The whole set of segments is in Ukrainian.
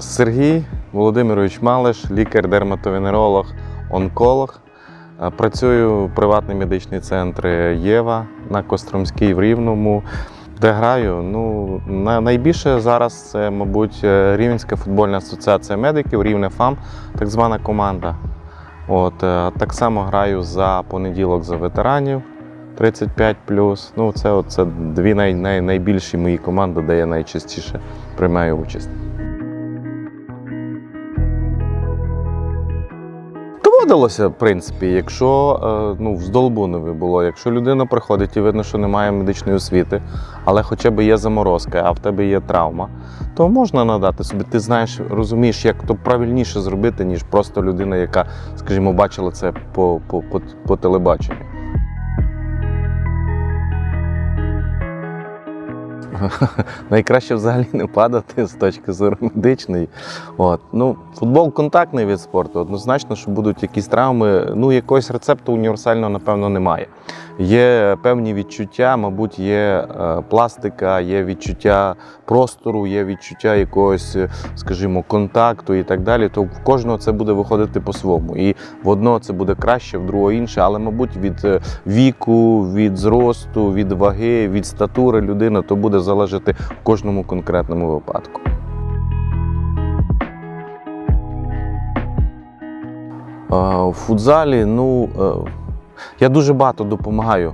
Сергій Володимирович Малиш, лікар-дерматовенеролог, онколог. Е, Працюю в приватний медичний центр Єва на Костромській в Рівному. Де граю? Ну, на- найбільше зараз це, мабуть, е, Рівненська футбольна асоціація медиків, Рівне ФАМ, так звана команда. От, е, так само граю за понеділок за ветеранів 35. Ну, це, це дві най, най, найбільші мої команди, де я найчастіше приймаю участь. Доводилося, в принципі, якщо е, ну, в Здолбунові було, якщо людина приходить і видно, що немає медичної освіти, але хоча б є заморозка, а в тебе є травма, то можна надати собі. Ти знаєш, розумієш, як то правильніше зробити, ніж просто людина, яка, скажімо, бачила це по, по, по, по телебаченню. Найкраще взагалі не падати з точки зору медичної. От. Ну, футбол контактний від спорту. Однозначно, що будуть якісь травми. Ну, якогось рецепту універсального, напевно, немає. Є певні відчуття, мабуть, є е, пластика, є відчуття простору, є відчуття якогось, е, скажімо, контакту і так далі. То в кожного це буде виходити по-своєму. І в одного це буде краще, в другого інше, але, мабуть, від е, віку, від зросту, від ваги, від статури людини, то буде залежати в кожному конкретному випадку. У В футзалі, ну, е, я дуже багато допомагаю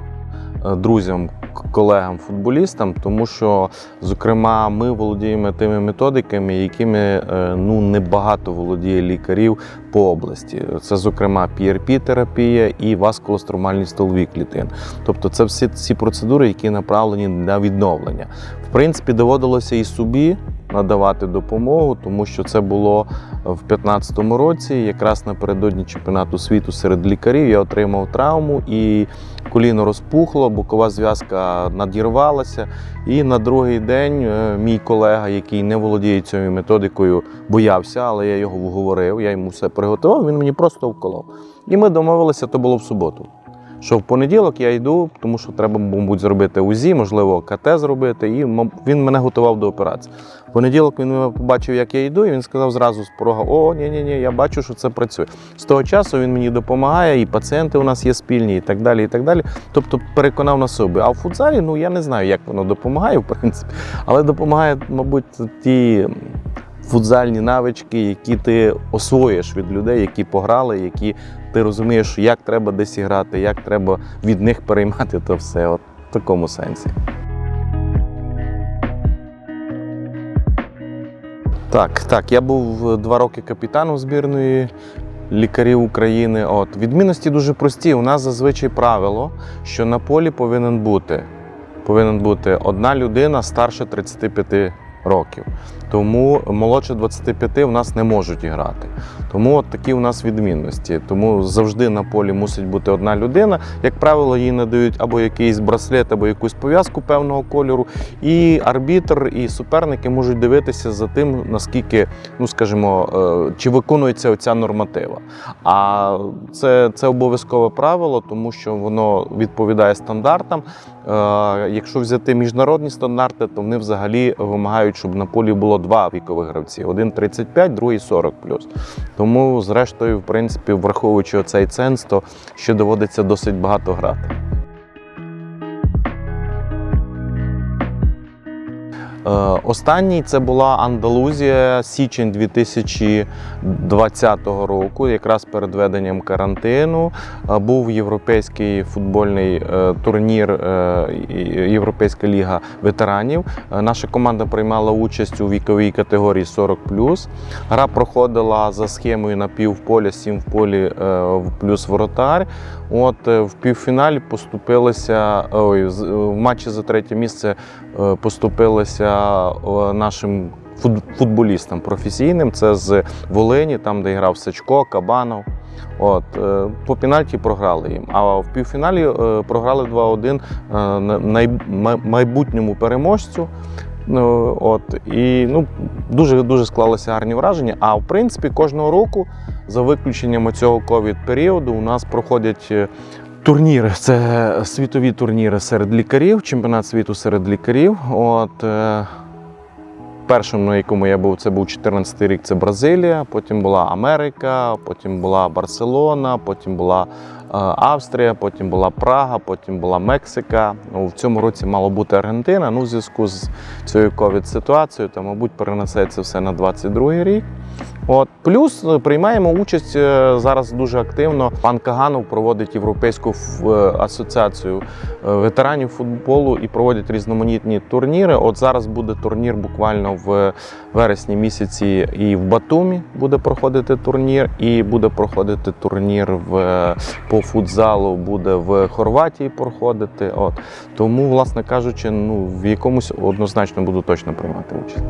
е, друзям, к- колегам, футболістам, тому що, зокрема, ми володіємо тими методиками, якими ну ну, небагато володіє лікарів по області. Це, зокрема, PRP-терапія і васкулостромальні столові клітин. Тобто, це всі ці процедури, які направлені на відновлення. В принципі, доводилося і собі надавати допомогу, тому що це було в 2015 році, якраз напередодні чемпіонату світу серед лікарів. Я отримав травму і коліно розпухло, бокова зв'язка надірвалася. І на другий день е, мій колега, який не володіє цією методикою, боявся, але я його вговорив, я йому все приготував, він мені просто вколов. І ми домовилися, то було в суботу. Що в понеділок я йду, тому що треба, мабуть, зробити УЗІ, можливо, КТ зробити, і він мене готував до операції. В понеділок він побачив, як я йду, і він сказав зразу з порога: О, ні, ні, ні, я бачу, що це працює. З того часу він мені допомагає, і пацієнти у нас є спільні, і так далі. і так далі. Тобто переконав на собі. А в футзалі, ну я не знаю, як воно допомагає, в принципі, але допомагає, мабуть, ті. Футзальні навички, які ти освоїш від людей, які пограли, які ти розумієш, як треба десь грати, як треба від них переймати то все. От в такому сенсі. Так, так, я був два роки капітаном збірної лікарів України. От відмінності дуже прості. У нас зазвичай правило, що на полі повинен бути, повинен бути одна людина старше 35 років. Тому молодше 25 у нас не можуть грати. Тому от такі у нас відмінності. Тому завжди на полі мусить бути одна людина. Як правило, їй надають або якийсь браслет, або якусь пов'язку певного кольору. І арбітр, і суперники можуть дивитися за тим, наскільки, ну скажімо, е, чи виконується оця норматива. А це, це обов'язкове правило, тому що воно відповідає стандартам. Е, Якщо взяти міжнародні стандарти, то вони взагалі вимагають, щоб на полі було два вікових гравці: один 35, другий 40 Тому, зрештою, в принципі, враховуючи оцей ценз, то ще доводиться досить багато грати. Останній це була Андалузія, січень 2020 року, якраз перед введенням карантину. Е, Був європейський футбольний е, турнір, е, Європейська ліга ветеранів. Е, Наша команда приймала участь у віковій категорії 40 Гра проходила за схемою на півполя, 7 в полі е, плюс воротар. От е, в півфіналі поступилися ой, з- в матчі за третє місце е, поступилися е, нашим футболістам професійним. Це з Волині, там де грав Сачко, Кабанов. От, е, по пенальті програли їм. А в півфіналі е, програли 2-1 е, на- майбутньому переможцю. Ну, от, і ну, дуже, дуже склалися гарні враження. А в принципі, кожного року, за виключенням цього ковід-періоду, у нас проходять е, турніри. Це світові турніри серед лікарів, чемпіонат світу серед лікарів. От, е, першим, на якому я був, це був 14 рік, це Бразилія, потім була Америка, потім була Барселона, потім була Австрія, потім була Прага, потім була Мексика. Ну, в цьому році мало бути Аргентина. Ну, в зв'язку з цією ковід-ситуацією, то, мабуть, перенесеться все на 22 рік. От плюс е, приймаємо участь е, зараз дуже активно. Пан Каганов проводить європейську е, асоціацію е, ветеранів футболу і проводять різноманітні турніри. От зараз буде турнір буквально в вересні місяці і в Батумі буде проходити турнір, і буде проходити турнір в по футзалу буде в Хорватії проходити. От тому, власне кажучи, ну в якомусь однозначно буду точно приймати участь.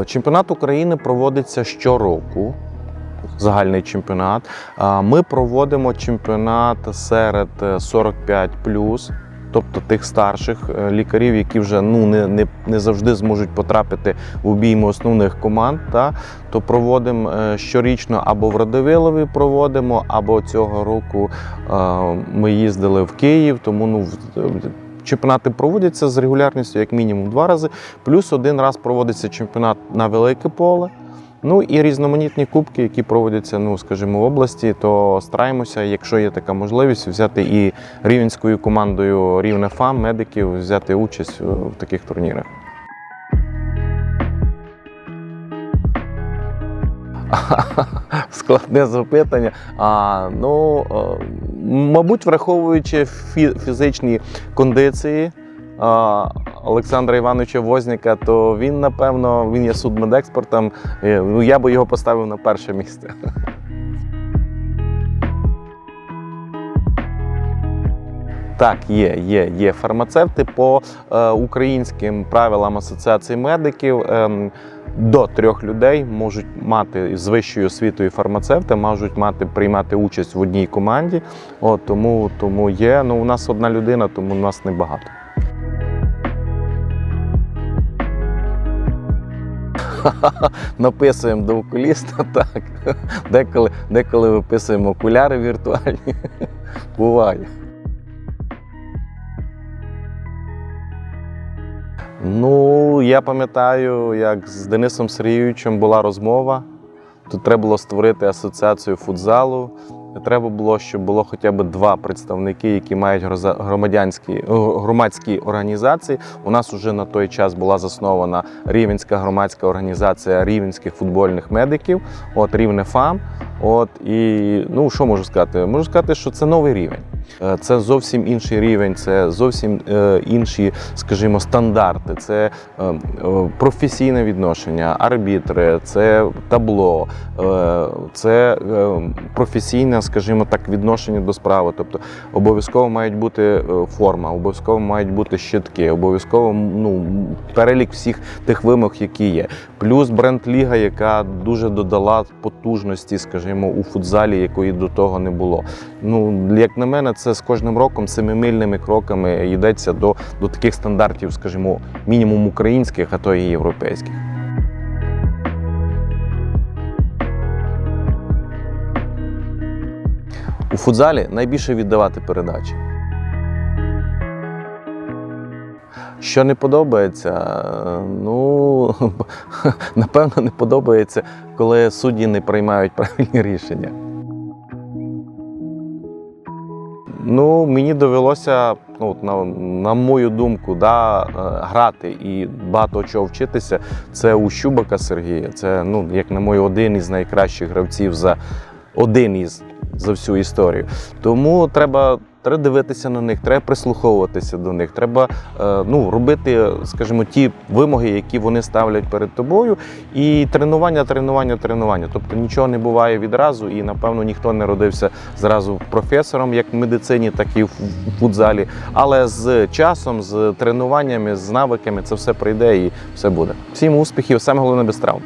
Е, Чемпіонат України проводиться щороку. Загальний чемпіонат. Ми проводимо чемпіонат серед е, 45 тобто тих старших е, лікарів, які вже ну не, не, не завжди зможуть потрапити в обійми основних команд. Та? То проводимо е, щорічно або в Радивилові проводимо, або цього року е, ми їздили в Київ, тому ну в- чемпіонати проводяться з регулярністю як мінімум два рази. Плюс один раз проводиться чемпіонат на велике поле. Ну і різноманітні кубки, які проводяться, ну скажімо, в області, то стараємося, якщо є така можливість, взяти і рівенською командою рівне ФАМ, медиків, взяти участь в таких турнірах. Складне запитання. А, ну, е, мабуть, враховуючи фі- фізичні кондиції Олександра Івановича Возняка, то він, напевно, він є судмедекспертом. Е, Ну, я би його поставив на перше місце. Так, є, є, є фармацевти по е, українським правилам асоціації медиків. ем, до трьох людей можуть мати з вищою освітою фармацевти, можуть мати приймати участь в одній команді. От тому, тому є. Ну, у нас одна людина, тому у нас небагато. Написуємо до окуліста, так. Деколи, деколи виписуємо окуляри віртуальні. Буває. Ну, я пам'ятаю, як з Денисом Сергійовичем була розмова. Тут треба було створити асоціацію футзалу. Треба було, щоб було хоча б два представники, які мають громадянські громадські організації. У нас вже на той час була заснована Рівенська громадська організація рівенських футбольних медиків, от рівне ФАМ. От і ну що можу сказати? Можу сказати, що це новий рівень. Е, Це зовсім інший рівень, це зовсім е, інші, скажімо, стандарти. Це е, е, професійне відношення, арбітри, це табло, це е, професійне, скажімо так, відношення до справи. Тобто обов'язково мають бути форма, обов'язково мають бути щитки, обов'язково ну, перелік всіх тих вимог, які є. Плюс бренд-ліга, яка дуже додала потужності, скажімо, у футзалі, якої до того не було. Ну, як на мене, це з кожним роком семимильними кроками йдеться до, до таких стандартів, скажімо, мінімум українських, а то і європейських. У футзалі найбільше віддавати передачі. Що не подобається, ну напевно, не подобається, коли судді не приймають правильні рішення. Ну, мені довелося, ну, на, на мою думку, да, е, грати і багато чого вчитися. Це у Щубака Сергія. Це, ну, як на мою, один із найкращих гравців за один із за всю історію. Тому треба. Треба дивитися на них, треба прислуховуватися до них, треба е, ну, робити, скажімо, ті вимоги, які вони ставлять перед тобою. І тренування, тренування, тренування. Тобто нічого не буває відразу, і напевно ніхто не родився зразу професором, як в медицині, так і в футзалі. Але з часом, з тренуваннями, з навиками це все прийде і все буде. Всім успіхів, саме головне без травм.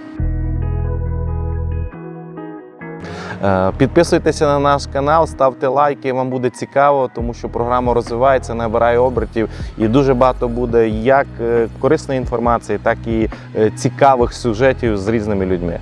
Підписуйтеся на наш канал, ставте лайки, вам буде цікаво, тому що програма розвивається, набирає обертів і дуже багато буде як е, корисної інформації, так і е, цікавих сюжетів з різними людьми.